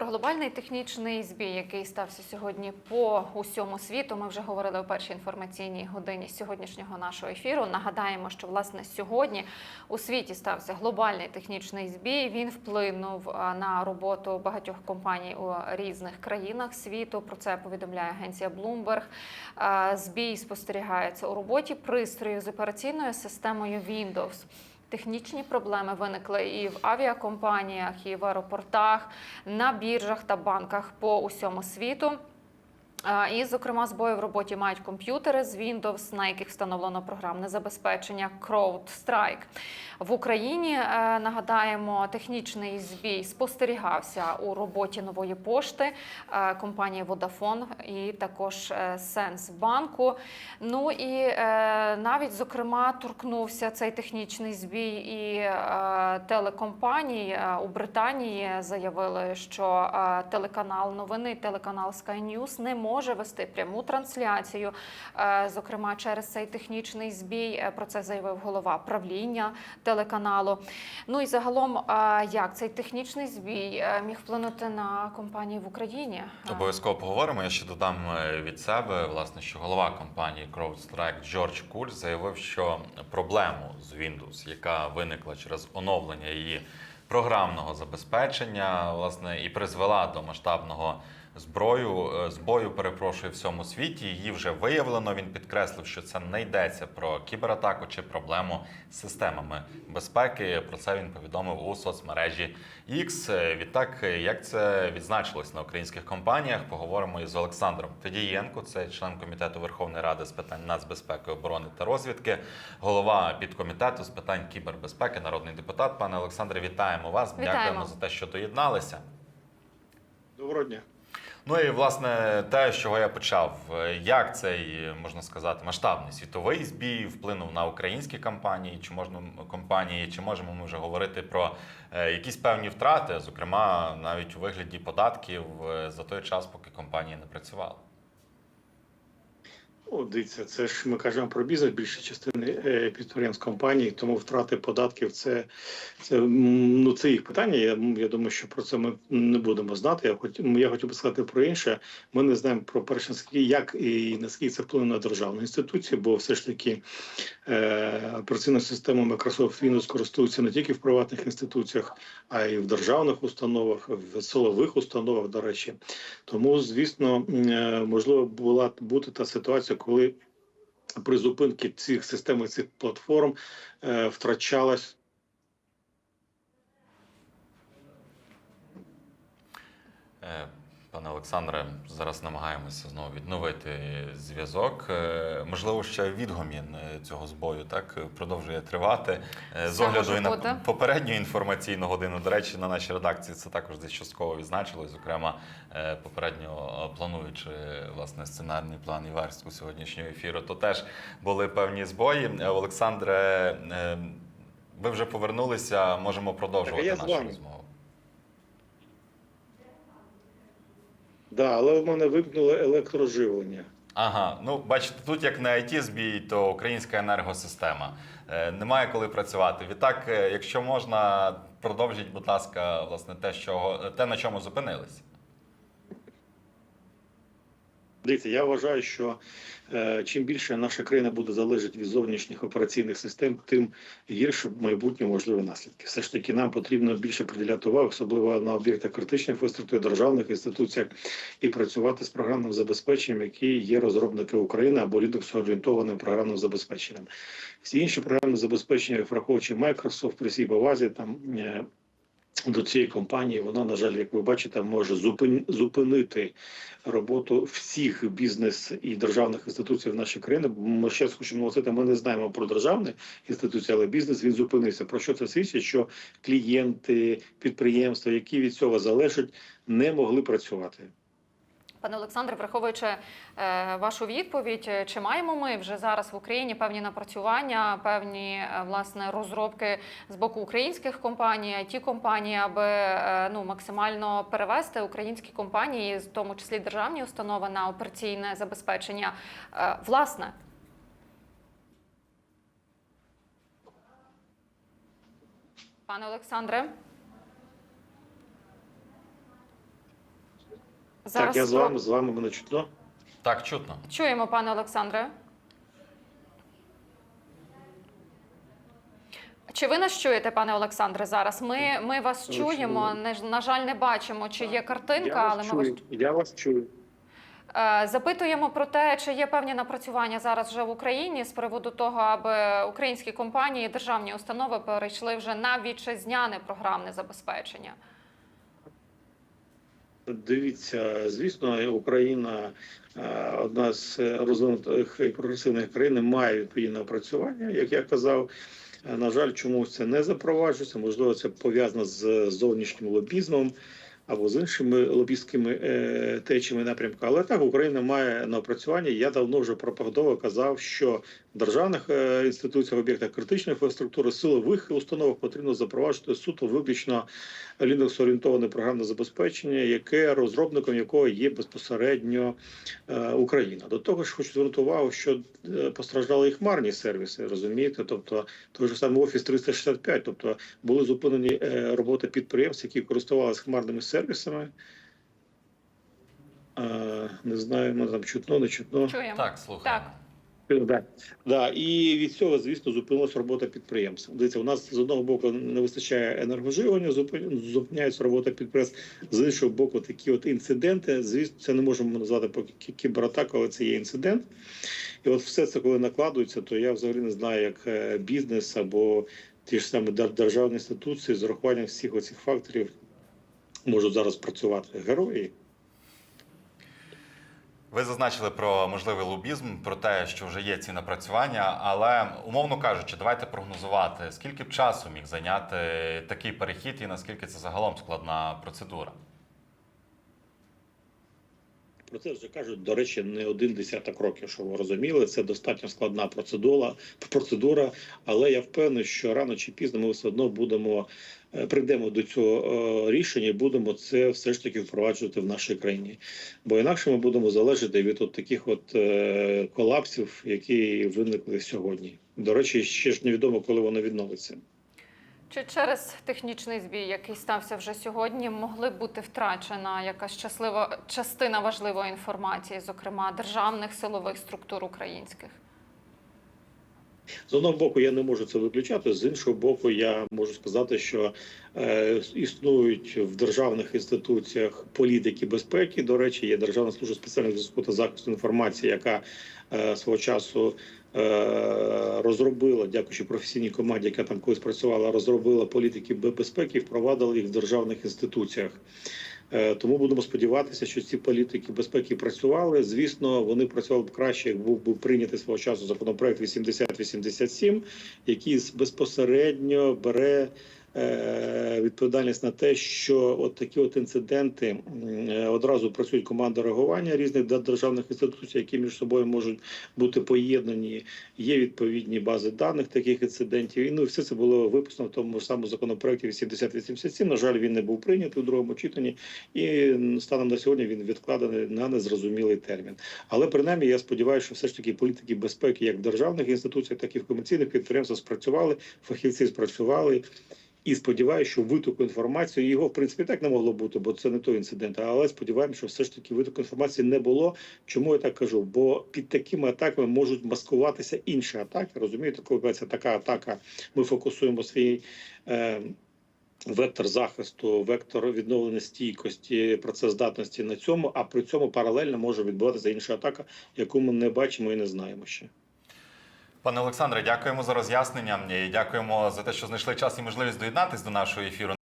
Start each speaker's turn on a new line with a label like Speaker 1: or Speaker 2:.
Speaker 1: Про глобальний технічний збій, який стався сьогодні по усьому світу. Ми вже говорили у першій інформаційній годині сьогоднішнього нашого ефіру. Нагадаємо, що власне сьогодні у світі стався глобальний технічний збій. Він вплинув на роботу багатьох компаній у різних країнах світу. Про це повідомляє агенція Bloomberg. Збій спостерігається у роботі пристроїв з операційною системою Windows. Технічні проблеми виникли і в авіакомпаніях, і в аеропортах, на біржах та банках по усьому світу. І, зокрема, збої в роботі мають комп'ютери з Windows, на яких встановлено програмне забезпечення CrowdStrike. В Україні е, нагадаємо, технічний збій спостерігався у роботі нової пошти е, компанії Vodafone і також е, Сенсбанку. Ну і навіть зокрема торкнувся цей технічний збій і телекомпаній Е, у Британії. Заявили, що телеканал новини, телеканал Sky News не може вести пряму трансляцію. Е, зокрема, через цей технічний збій Е, про це заявив голова правління телеканалу. Ну і загалом, е, як цей технічний збій міг вплинути на компанії в Україні?
Speaker 2: Обов'язково поговоримо. Я ще додам від себе, власне, що голова компанії CrowdStrike Джордж Кульс заявив, що проблему з Windows, яка виникла через оновлення її програмного забезпечення, власне, і призвела до масштабного зброю е, збою, перепрошую, в всьому світі. Її вже виявлено. Він підкреслив, що це не йдеться про кібератаку чи проблему з системами безпеки. Про це він повідомив у соцмережі X. Е, Відтак, е, як це відзначилось на українських компаніях, поговоримо із Олександром Федієнко, це член комітету Верховної Ради з питань нацбезпеки, оборони та розвідки, голова підкомітету з питань кібербезпеки, народний депутат. Пане Олександре, вітаємо вас.
Speaker 1: Вітаємо.
Speaker 2: Дякуємо за те, що доєдналися.
Speaker 3: Доброго дня.
Speaker 2: Ну і власне те, з чого я почав, як цей можна сказати масштабний світовий збій вплинув на українські компанії, чи можна компанії, чи можемо ми вже говорити про е, якісь певні втрати, зокрема навіть у вигляді податків е, за той час, поки компанії не працювали.
Speaker 3: О, дивіться, це ж ми кажемо про бізнес більше частини е, підприємств компаній, тому втрати податків це, це, ну, це їх питання. Я, я думаю, що про це ми не будемо знати. Я хоч я хотів би сказати про інше. Ми не знаємо про перше, як і наскільки це вплине на державну інституцію, бо все ж таки е, операційна система Microsoft Windows користується не тільки в приватних інституціях, а й в державних установах, в силових установах, до речі. Тому, звісно, е, можливо була бути та ситуація, коли при зупинці цих систем цих платформ е, втрачалась
Speaker 2: Е, Пане Олександре, зараз намагаємося знову відновити зв'язок. Е, Можливо, ще відгомін е, цього збою так продовжує тривати. Е, З огляду і на попередню інформаційну годину. До речі, на нашій редакції це також десь частково відзначилось. Зокрема, попередньо плануючи власне сценарний план і верстку сьогоднішнього ефіру, то теж були певні збої. Олександре, ви вже повернулися. Можемо продовжувати нашу розмову.
Speaker 3: Да, але в мене вимкнуло електроживлення.
Speaker 2: Ага, ну бачите, тут як на IT збій, то українська енергосистема. Е, немає коли працювати. Відтак, е, якщо можна, продовжіть, будь ласка, власне, те, що те, на чому зупинились.
Speaker 3: Дивіться, я вважаю, що е, чим більше наша країна буде залежати від зовнішніх операційних систем, тим гірше в майбутньому можливі наслідки. Все ж таки, нам потрібно більше приділяти увагу, особливо на об'єктах критичної інфраструктури, державних інституціях, і працювати з програмним забезпеченням, які є розробники України або Linux орієнтованим програмним забезпеченням. Всі інші програмні забезпечення, враховуючи Microsoft при всій повазі, там е, до цієї компанії, вона, на жаль, як ви бачите, може зупин- зупинити роботу всіх бізнес і державних інституцій в нашій країні. Ми ще раз наголосити, ми не знаємо про державні інституції, але бізнес він зупинився. Про що це свідчить? Що клієнти, підприємства, які від цього залежать, не могли працювати.
Speaker 1: Пане Олександре, враховуючи е, вашу відповідь, е, чи маємо ми вже зараз в Україні певні напрацювання, певні е, власне розробки з боку українських компаній, it компаній, аби ну максимально перевести українські компанії, в тому числі державні установи, на операційне забезпечення власне? Пане Олександре. Зараз
Speaker 3: так, я з вами, з вами мене чутно.
Speaker 2: Так, чутно.
Speaker 1: чуємо, пане Олександре. Чи ви нас чуєте, пане Олександре? Зараз ми, ми вас
Speaker 3: Я
Speaker 1: чуємо.
Speaker 3: чую.
Speaker 1: Не ж- на жаль, не бачимо, чи є картинка,
Speaker 3: я
Speaker 1: але
Speaker 3: вас
Speaker 1: ми вас.
Speaker 3: Я вас чую.
Speaker 1: Е, Запитуємо про те, чи є певні напрацювання зараз вже в Україні з приводу того, аби українські компанії, державні установи перейшли вже на вітчизняне програмне забезпечення.
Speaker 3: Дивіться, звісно, Україна е, одна з розвинутих і прогресивних країн має відповідне опрацювання, як я казав. Е, На жаль, чомусь це не запроваджується. Можливо, це пов'язано з зовнішнім лобізмом або з іншими лобістськими е, течіями напрямку. Але так Україна має на опрацювання. Я давно вже пропагандово казав, що в державних е, інституціях, об'єктах критичної інфраструктури, силових установах потрібно запроваджувати суто виключно Linux орієнтоване програмне забезпечення, яке розробником якого є безпосередньо е, Україна. До того ж, хочу звернути увагу, що постраждали і хмарні сервіси, розумієте? Тобто той же самий Office 365, тобто були зупинені роботи підприємств, які користувалися хмарними сервісами. Е, Не знаю, мене там чутно, не чутно.
Speaker 1: Чуємо.
Speaker 2: Так, слухаємо.
Speaker 1: Так.
Speaker 3: Да. Да. І від цього, звісно, зупинилася робота підприємств. Дивіться, у нас з одного боку не вистачає енергоживлення, зупиняється робота підприємств. З іншого боку, такі от інциденти. Звісно, це не можемо назвати поки кібератаку, але це є інцидент. І от все це, коли накладується, то я взагалі не знаю, як е, бізнес або ті ж самі державні інституції з урахуванням всіх оцих факторів можуть зараз працювати. Герої.
Speaker 2: Ви зазначили про можливий лобізм, про те, що вже є ці напрацювання, але умовно кажучи, давайте прогнозувати, скільки б часу міг зайняти такий перехід і наскільки це загалом складна процедура.
Speaker 3: Про це вже кажуть, до речі, не один десяток років, що ви розуміли. Це достатньо складна процедура, процедура, але я впевнений, що рано чи пізно ми все одно будемо е, прийдемо до цього е, рішення, будемо це все ж таки впроваджувати в нашій країні. Бо інакше ми будемо залежати від от таких от е, колапсів, які виникли сьогодні. До речі, ще ж невідомо, коли воно відновиться.
Speaker 1: Чи через технічний збій, який стався вже сьогодні, могли бути втрачена якась щаслива частина важливої інформації, зокрема державних силових структур українських?
Speaker 3: З одного боку, я не можу це виключати. З іншого боку, я можу сказати, що е, існують в державних інституціях політики безпеки. До речі, є Державна служба спеціального зв'язку та захисту інформації, яка свого часу е, розробила, дякуючи професійній команді, яка там колись працювала, розробила політики безпеки, і впровадила їх в державних інституціях. Е, Тому будемо сподіватися, що ці політики безпеки працювали. Звісно, вони працювали б краще, як був був прийнятий свого часу законопроект 8087, який безпосередньо бере е, відповідальність на те, що от такі от інциденти е, одразу працюють команди реагування різних де- державних інституцій, які між собою можуть бути поєднані. Є відповідні бази даних таких інцидентів. І ну все це було виписано в тому ж самому законопроекті 8087. На жаль, він не був прийнятий у другому читанні, і станом на сьогодні він відкладений на незрозумілий термін. Але принаймні я сподіваюся, що все ж таки політики безпеки, як в державних інституціях, так і в комерційних підприємствах спрацювали, фахівці спрацювали. І сподіваюся, що витоку інформації його в принципі так не могло бути, бо це не той інцидент. Але сподіваємося, що все ж таки витоку інформації не було. Чому я так кажу? Бо під такими атаками можуть маскуватися інші атаки. Розумієте, коли це така атака, ми фокусуємо свій. Е, Вектор захисту, вектор відновлення стійкості, працездатності на цьому, а при цьому паралельно може відбуватися інша атака, яку ми не бачимо і не знаємо ще.
Speaker 2: Пане Олександре, дякуємо за роз'яснення і дякуємо за те, що знайшли час і можливість доєднатись до нашого ефіру.